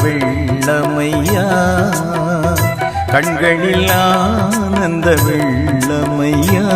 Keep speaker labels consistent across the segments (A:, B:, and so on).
A: வெள்ளமையா கண்களில் ஆனந்த வெள்ளமையா?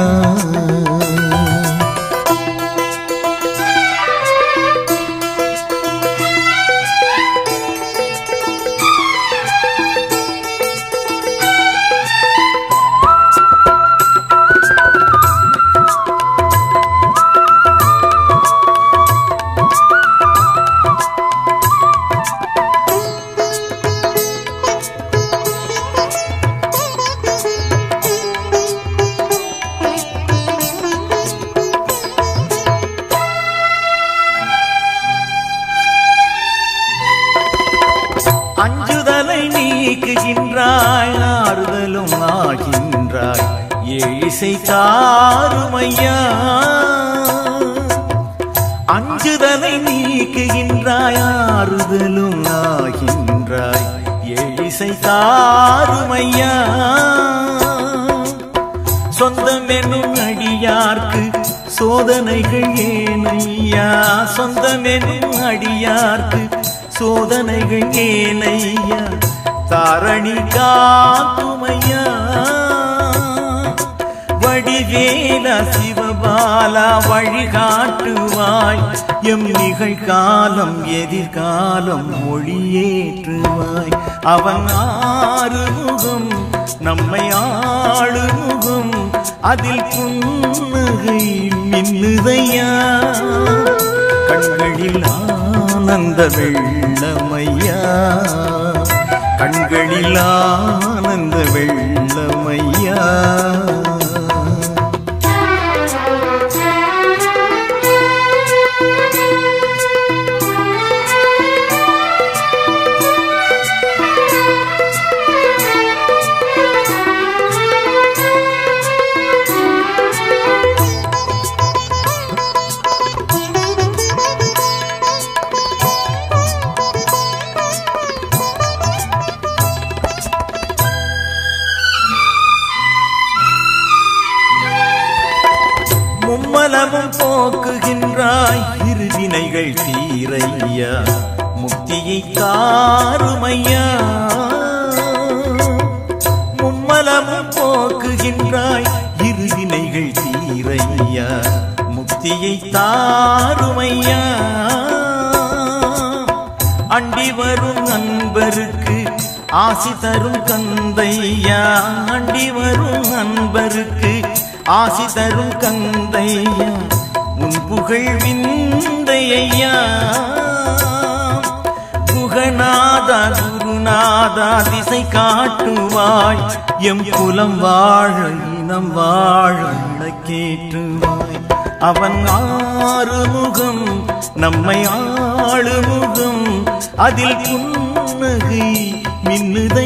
A: அஞ்சுதலை நீக்குகின்றாய் ஆறுதலும் ஆகின்றாய். ஏசை தாருமையா? அஞ்சுதலை நீக்குகின்றாய் ஆறுதலும் ஆகின்றாய். ஏசை தாருமையா? சொந்தம் என்னும் அடியார்க்கு சோதனைகள் ஏனையா? சொந்தம் என்னும் அடியார்க்கு சோதனைகள் ஏனையா? தாரணி காக்குமையா வடிவேலா சிவபாலா வழிகாட்டுவாய். எம் நிகழ்காலம் எதிர்காலம் மொழியேற்றுவாய். அவன் ஆறுமுகம் நம்மை ஆளுமுகம் அதில் புன்னகை மின்னுதையா? கண்களில் ஆ ஆனந்த வெள்ளமையா? கண்களில் ஆனந்த வெள்ளமையா? மும்மலமும் போக்குகின்றாய். இருவினைகள் தீரையா. முக்தியை தாருமையா. மும்மலமும் போக்குகின்றாய். இருவினைகள் தீரையா. முக்தியை தாருமையா. அண்டி வரும் நண்பருக்கு ஆசி தரும் கந்தையா அண்டி வரும் நண்பருக்கு ஆசி தரும் கந்தையா உன் புகழ் விந்தையா புகநாதா குருநாதா திசை காட்டுவாய் எம் குலம் வாழ இனம் வாழ கேட்டுவாய் அவன் ஆறு முகம் நம்மை ஆளு முகம் அதில் புன்னகை மின்னுதை